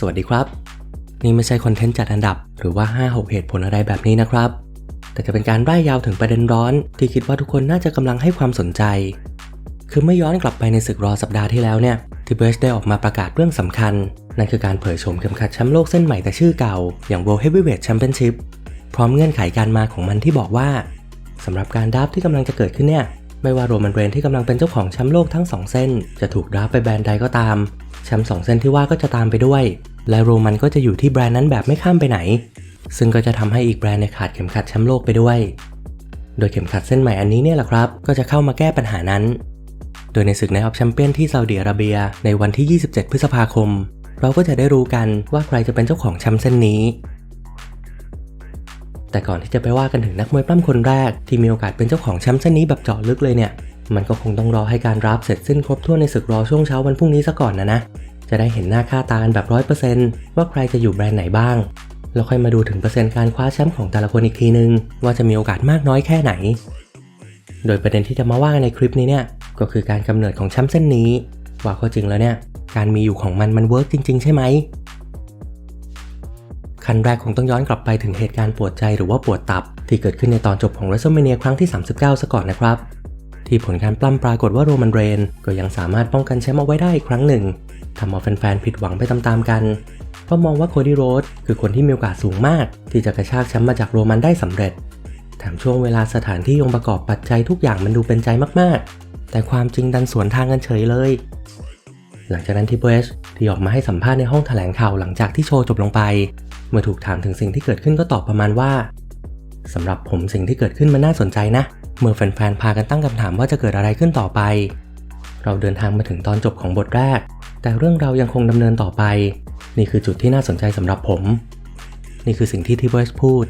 สวัสดีครับ นี่ไม่ใช่คอนเทนต์จัดอันดับหรือว่า 5-6 เหตุผลอะไรแบบนี้นะครับ แต่จะเป็นการร่ายยาวถึงประเด็นร้อน ที่คิดว่าทุกคนน่าจะกำลังให้ความสนใจ คือเมื่อย้อนกลับไปในศึกรอสัปดาห์ที่แล้วเนี่ยที่เบรชได้ออกมาประกาศเรื่องสำคัญ นั่นคือการเผยโฉมเข็มขัดแชมป์โลกเส้นใหม่แต่ชื่อเก่า อย่าง World Heavyweight Championship พร้อมเงื่อนไขการมาของมันที่บอกว่าสำหรับการดราฟที่กำลังจะเกิดขึ้นเนี่ย ไม่ว่าโรมันเรนที่กำลังเป็นเจ้าของแชมป์โลกทั้ง 2 เส้น จะถูกดราฟไปแบรนด์ใดก็ตาม แชมป์สองเส้นที่ว่าก็จะตามไปด้วย และโรมันก็จะอยู่ที่แบรนด์นั้นแบบไม่ข้ามไปไหน ซึ่งก็จะทำให้อีกแบรนด์ในขาดเข็มขัดแชมป์โลกไปด้วย โดยเข็มขัดเส้นใหม่อันนี้เนี่ยแหละครับ ก็จะเข้ามาแก้ปัญหานั้น โดยในศึกในออฟแชมเปี้ยนที่ซาอุดิอาระเบีย ในวันที่ 27 พฤษภาคม เราก็จะได้รู้กันว่าใครจะเป็นเจ้าของแชมป์เส้นนี้ แต่ก่อนที่จะไปว่ากันถึงนักมวยปล้ำคนแรก ที่มีโอกาสเป็นเจ้าของแชมป์เส้นนี้แบบเจาะลึกเลยเนี่ย มันก็คงต้องรอให้การรับเสร็จสิ้นครบถ้วนในศึกรอช่วงเช้าวันพรุ่งนี้ซะก่อนนะนะ จะได้เห็นหน้าค่าตากันแบบร้อยเปอร์เซนต์ว่าใครจะอยู่แบรนด์ไหนบ้าง แล้วค่อยมาดูถึงเปอร์เซ็นต์การคว้าแชมป์ของแต่ละคนอีกทีนึง ว่าจะมีโอกาสมากน้อยแค่ไหน โดยประเด็นที่จะมาว่ากันในคลิปนี้เนี่ย ก็คือการกำเนิดของแชมป์เส้นนี้ ว่าข้อจริงแล้วเนี่ย การมีอยู่ของมันมันเวิร์กจริง ๆ ใช่ไหม ขั้นแรกคงต้องย้อนกลับไปถึงเหตุการณ์ปวดใจหรือว่าปวดตับ ที่เกิดขึ้นในตอนจบของ WrestleMania ครั้งที่ 39 ซะก่อนนะครับ ที่ผลการปล้ำปรากฏว่าโรมันเรนก็ยังสามารถป้องกันแชมป์เอาไว้ได้อีกครั้งหนึ่งทำเอาแฟนๆผิดหวังไปตามๆกัน เพราะมองว่าโคดี้โรดคือคนที่มีโอกาสสูงมาก ที่จะกระชากแชมป์มาจากโรมันได้สำเร็จแถมช่วงเวลาสถานที่องค์ประกอบปัจจัยทุกอย่างมันดูเป็นใจมากๆ แต่ความจริงดันสวนทางกันเฉยเลย หลังจากนั้นที่เบรชที่ออกมาให้สัมภาษณ์ในห้องแถลงข่าวหลังจากที่โชว์จบลงไป เมื่อถูกถามถึงสิ่งที่เกิดขึ้นก็ตอบประมาณว่าสำหรับผมสิ่งที่เกิดขึ้นมันน่าสนใจนะ เมื่อแฟนๆพากันตั้งคำถามว่าจะเกิดอะไรขึ้นต่อไป เราเดินทางมาถึงตอนจบของบทแรก แต่เรื่องเรายังคงดำเนินต่อไป นี่คือจุดที่น่าสนใจสำหรับผม นี่คือสิ่งที่ทิเบอร์สพูด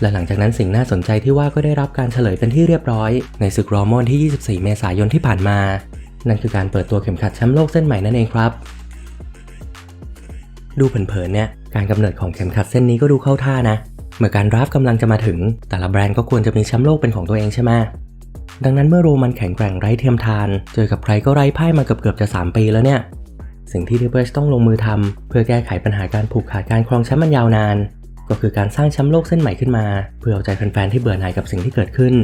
และหลังจากนั้นสิ่งน่าสนใจที่ว่าก็ได้รับการเฉลยเป็นที่เรียบร้อย ในศึกรอมอนที่ 24 เมษายนที่ผ่านมา นั่นคือการเปิดตัวเข็มขัดแชมป์โลกเส้นใหม่นั่นเองครับ ดูเผินๆเนี่ยการกำเนิดของเข็มขัดเส้นนี้ก็ดูเข้าท่านะ เมื่อการราฟกำลังจะมาถึง แต่ละแบรนด์ก็ควรจะมีแชมป์โลกเป็นของตัวเองใช่ไหมดังนั้นเมื่อโรมันแข็งแกร่งไร้เทียมทาน เจอกับใครก็ไร้พ่ายมาเกือบๆจะ 3 ปีแล้วเนี่ย สิ่งที่ทิเบอร์ชต้องลงมือทำเพื่อแก้ไขปัญหาการผูกขาดการครองแชมป์มันยาวนาน ก็คือการสร้างแชมป์โลกเส้นใหม่ขึ้นมา เพื่อเอาใจแฟนๆที่เบื่อหน่ายกับสิ่งที่เกิดขึ้น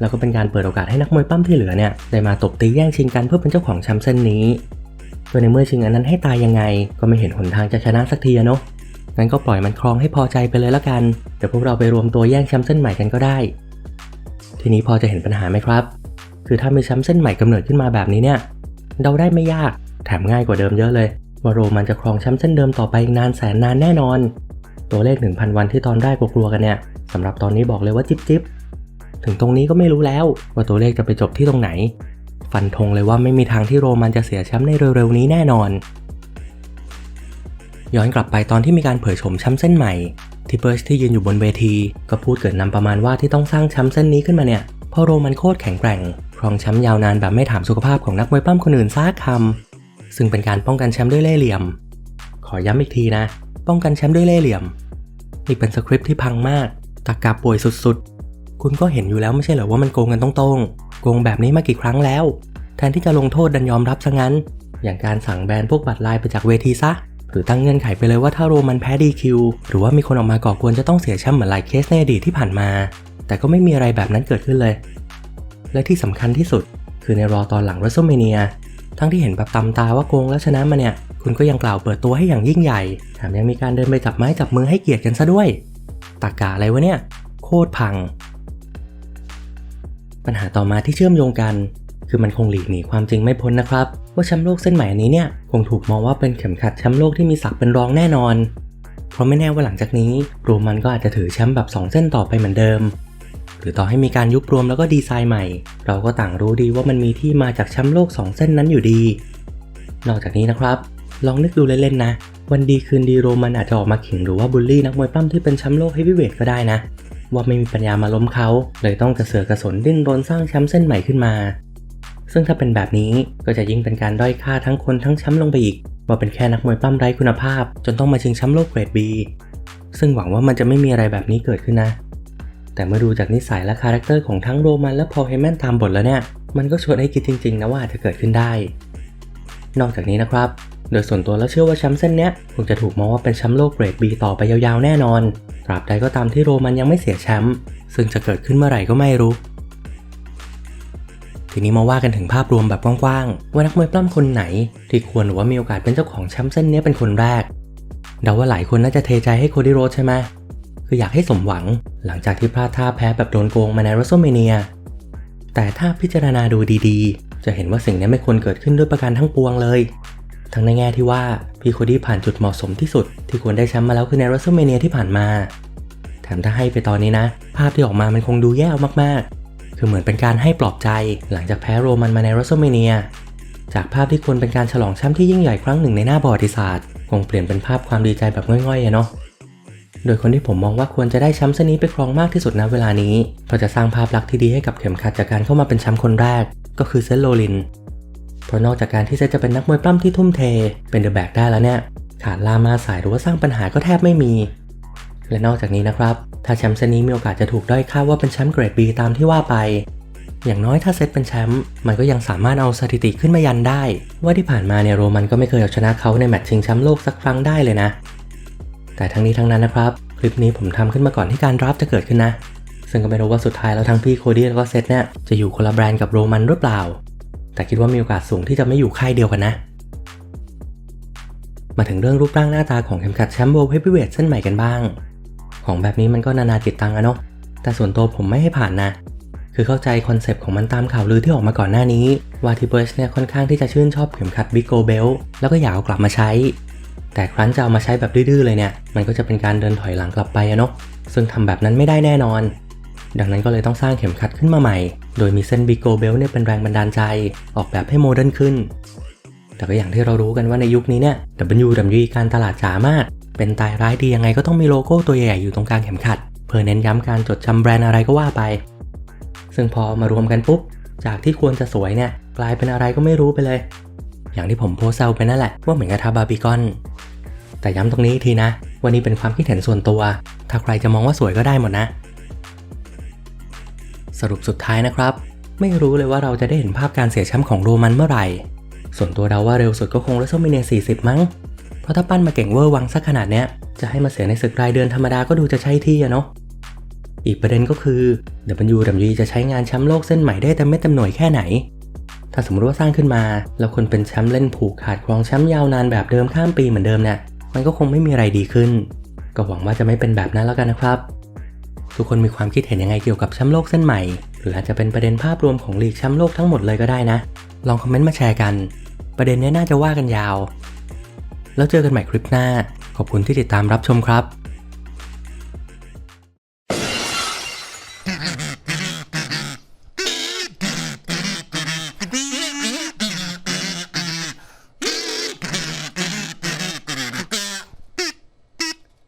แล้วก็เป็นการเปิดโอกาสให้นักมวยปั้มที่เหลือเนี่ยได้มาตบตีแย่งชิงกันเพื่อเป็นเจ้าของแชมป์เส้นนี้ โดยในเมื่อชิงอันนั้นให้ตายยังไง ก็ไม่เห็นหนทางจะชนะสักทีเนาะงั้นก็ปล่อยมันครองให้พอใจไปเลยละกัน เดี๋ยวพวกเราไปรวมตัวแย่งแชมป์เส้นใหม่กันก็ได้ ทีนี้พอจะเห็นปัญหาไหมครับ คือถ้ามีแชมป์เส้นใหม่กำเนิดขึ้นมาแบบนี้เนี่ยเดาได้ไม่ยาก แถมง่ายกว่าเดิมเยอะเลย ว่าโรมันจะครองแชมป์เส้นเดิมต่อไปอีกนานแสนนานแน่นอน ตัวเลข 1,000 วันที่ตอนแรกกลัวๆกันเนี่ยสำหรับตอนนี้บอกเลยว่าจิ๊บจิบถึงตรงนี้ก็ไม่รู้แล้วว่าตัวเลขจะไปจบที่ตรงไหน ฟันธงเลยว่าไม่มีทางที่โรมันจะเสียแชมป์ในเร็วๆนี้แน่นอน ย้อนกลับไปตอนที่มีการเผยโฉมแชมป์เส้นใหม่ที่เบิร์ชที่ยืนอยู่บนเวที ก็พูดเกิดนำประมาณว่าที่ต้องสร้างแชมป์เส้นนี้ขึ้นมาเนี่ยเพราะโรมันโคตรแข็งแกร่ง ครองแชมป์ยาวนานแบบไม่ถามสุขภาพของนักมวยปั้มคนอื่นซากคำซึ่งเป็นการป้องกันแชมป์ด้วยเล่ห์เหลี่ยม ขอย้ำอีกทีนะ ป้องกันแชมป์ด้วยเล่ห์เหลี่ยมนี่เป็นสคริปที่พังมากตากาป่วยสุดๆ คุณก็เห็นอยู่แล้วไม่ใช่เหรอว่ามันโกงกันตรงๆ โกงแบบนี้มากี่ครั้งแล้ว แทนที่จะลงโทษดันยอมรับซะงั้น อย่างการสั่งแบนพวกบัตรลายไปจากเวทีซะ หรือตั้งเงื่อนไขไปเลยว่าถ้าโรมันแพ้ดีคิวหรือว่ามีคนออกมาก่อกวนจะต้องเสียแชมป์เหมือนหลายเคสในอดีตที่ผ่านมา แต่ก็ไม่มีอะไรแบบนั้นเกิดขึ้นเลย และที่สำคัญที่สุด คือในรอตอนหลัง w r e s t l e m a n i a ทั้งที่เห็นแบบตำตาว่าโกงแล้วชนะมาเนี่ย คุณก็ยังกล่าวเปิดตัวให้อย่างยิ่งใหญ่แถมยังมีการเดินไปจับไม้จับมือให้เกียรติกันซะด้วยตากาอะไรวะเนี่ย โคตรพัง ปัญหาต่อมาที่เชื่อมโยงกัน คือมันคงหลีกหนีความจริงไม่พ้นนะครับ ว่าแชมป์โลกเส้นใหม่นี้เนี่ยคงถูกมองว่าเป็นเข็มขัดแชมป์โลกที่มีศักดิ์เป็นรองแน่นอน เพราะไม่แน่ว่าหลังจากนี้โรมันก็อาจจะถือแชมป์แบบ 2 เส้นต่อไปเหมือนเดิม หรือต่อให้มีการยุบรวมแล้วก็ดีไซน์ใหม่ เราก็ต่างรู้ดีว่ามันมีที่มาจากแชมป์โลก 2 เส้นนั้นอยู่ดี นอกจากนี้นะครับ ลองนึกดูเล่นๆนะวันดีคืนดีโรมันอาจจะออกมาขิงหรือว่าบูลลี่นักมวยปั้มที่เป็นแชมป์โลกเฮฟวีเวทก็ได้นะ ว่าไม่มีปัญญามาล้มเขา เลยต้องกระเสือกกระสนดิ้นรนสร้างแชมป์เส้นใหม่ขึ้นมา ซึ่งถ้าเป็นแบบนี้ก็จะยิ่งเป็นการด้อยค่าทั้งคนทั้งแชมป์ลงไปอีก ว่าเป็นแค่นักมวยปั้มไร้คุณภาพ จนต้องมาชิงแชมป์โลกเกรด B ซึ่งหวังว่ามันจะไม่มีอะไรแบบนี้เกิดขึ้นนะ แต่เมื่อดูจากนิสัยและคาแรคเตอร์ของทั้งโรมันและพอลเฮแมนตามบทแล้วเนี่ย มันก็ชวนให้คิดจริง ๆ นะว่าจะเกิดขึ้นได้ นอกจากนี้นะครับ โดยส่วนตัวแล้วเชื่อว่าแชมป์เส้นเนี้ยคงจะถูกมองว่าเป็นแชมป์โลกเกรด B ต่อไปยาวๆแน่นอน ตราบใดก็ตามที่โรมันยังไม่เสียแชมป์ซึ่งจะเกิดขึ้นเมื่อไหร่ก็ไม่รู้ ทีนี้มาว่ากันถึงภาพรวมแบบกว้างๆ ว่านักมวยปล้ำคนไหน ที่ควรหรือว่ามีโอกาสเป็นเจ้าของแชมป์เส้นนี้เป็นคนแรกเดาว่าหลายคนน่าจะเทใจให้โคดี้โรดใช่ไหมคืออยากให้สมหวังหลังจากที่พลาดท่าแพ้แบบโดนโกงมาในรัสโซเมเนีย แต่ถ้าพิจารณาดูดีๆ จะเห็นว่าสิ่งนี้ไม่ควรเกิดขึ้นด้วยประการทั้งปวงเลย ทั้งในแง่ที่ว่าพีโคดี้ผ่านจุดเหมาะสมที่สุด ที่ควรได้แชมป์มาแล้วคือในรัสโซอเมเนียที่ผ่านมา แถมถ้าให้ไปตอนนี้นะ ภาพที่ออกมามันคงดูแย่มากๆ คือเหมือนเป็นการให้ปลอบใจหลังจากแพ้โรมันมาในรัสโซอเมเนียจากภาพที่ควรเป็นการฉลองแชมป์ที่ยิ่งใหญ่ครั้งหนึ่งในหน้าประวัติศาสตร์ คงเปลี่ยนเป็นภาพความดีใจแบบง่อยๆอะเนาะโดยคนที่ผมมองว่าควรจะได้แชมป์เส้นนี้ไปครองมากที่สุดณเวลานี้เพราะจะสร้างภาพลักษณ์ที่ดีให้กับเข็มขัดจากการเข้ามาเป็นแชมป์คนแรก ก็คือเซนโรลิน เพราะนอกจากการที่เซนจะเป็นนักมวยปล้ำที่ทุ่มเท เป็นเดอะแบกได้แล้วเนี่ย ขาดลามาสายหรือว่าสร้างปัญหาก็แทบไม่มี และนอกจากนี้นะครับ ถ้าแชมป์เส้นนี้มีโอกาสจะถูกด้อยค่าว่าเป็นแชมป์เกรดบีตามที่ว่าไป อย่างน้อยถ้าเซตเป็นแชมป์มันก็ยังสามารถเอาสถิติขึ้นมายันได้ ว่าที่ผ่านมาเนี่ยโรมันก็ไม่เคยเอาชนะเขาในแมตช์ชิงแชมป์โลกสักครั้งได้เลยนะ แต่ทั้งนี้ทั้งนั้นนะครับ คลิปนี้ผมทำขึ้นมาก่อนที่การราฟต์จะเกิดขึ้นนะซึ่งก็ไม่รู้ว่าสุดท้ายแล้วทั้งพี่โคดี้แล้วก็เซตเนี่ยจะอยู่คนละแบรนด์กับโรมันหรือเปล่า แต่คิดว่ามีโอกาสสูงที่จะไม่อยู่ค่ายเดียวกันนะ มาถึงเรื่องรูปร่างหน้าตาของเข็มขัดแชมป์โบว์เฮฟวีเวทเส้นใหม่กันบ้าง ของแบบนี้มันก็นานาจิตตังอะเนาะแต่ส่วนตัวผมไม่ให้ผ่านนะ คือเข้าใจคอนเซปต์ของมันตามข่าวลือที่ออกมาก่อนหน้านี้ ว่าทีเบิร์ชเนี่ยค่อนข้างที่จะชื่นชอบเข็มขัดบิ๊กโกเบลแล้วก็อยากเอากลับมาใช้ แต่ครั้นจะเอามาใช้แบบดื้อๆเลยเนี่ย มันก็จะเป็นการเดินถอยหลังกลับไปอะเนาะซึ่งทำแบบนั้นไม่ได้แน่นอน ดังนั้นก็เลยต้องสร้างเข็มขัดขึ้นมาใหม่ โดยมีเส้นบิโกเบลเนี่ยเป็นแรงบันดาลใจ ออกแบบให้โมเดิร์นขึ้น แต่ก็อย่างที่เรารู้กันว่าในยุคนี้เนี่ย WWE การตลาดจ๋ามาก เป็นตายร้ายดียังไงก็ต้องมีโลโก้ตัวใหญ่ๆอยู่ตรงกลางเข็มขัด เพื่อเน้นย้ำการจดจำแบรนด์อะไรก็ว่าไป ซึ่งพอมารวมกันปุ๊บ จากที่ควรจะสวยเนี่ยกลายเป็นอะไรก็ไม่รู้ไปเลย อย่างที่ผมโพสต์แซวไปนั่นแหละว่าเหมือนกับทาบาร์บีคอน แต่ย้ำตรงนี้อีกทีนะวันนี้เป็นความคิดเห็นส่วนตัว ถ้าใครจะมองว่าสวยก็ได้หมดนะ สรุปสุดท้ายนะครับ ไม่รู้เลยว่าเราจะได้เห็นภาพการเสียแชมป์ของโรมันเมื่อไหร่ ส่วนตัวเดาว่าเร็วสุดก็คงเรสโซมิเนีย40 มั้ง เพราะถ้าปั้นมาเก่งเวอร์วังสักขนาดเนี้ยจะให้มาเสียในศึกรายเดือนธรรมดาก็ดูจะใช่ที่อะเนาะอีกประเด็นก็คือ WWE จะใช้งานแชมป์โลกเส้นใหม่ได้เต็มเม็ดเต็มหน่วยแค่ไหน ถ้าสมมติว่าสร้างขึ้นมา แล้วคนเป็นแชมป์เล่นผูกขาดครองแชมป์ยาวนานแบบเดิมข้ามปีเหมือนเดิมเนี่ยมันก็คงไม่มีอะไรดีขึ้น ก็หวังว่าจะไม่เป็นแบบนั้นแล้วกันนะครับ ทุกคนมีความคิดเห็นยังไงเกี่ยวกับแชมป์โลกเส้นใหม่ หรืออาจจะเป็นประเด็นภาพรวมของลีกแชมป์โลกทั้งหมดเลยก็ได้นะ ลองคอมเมนต์มาแชร์กัน ประเด็นนี้น่าจะว่ากันยาว แล้วเจอกันใหม่คลิปหน้า ขอบคุณที่ติดตามรับชมครับ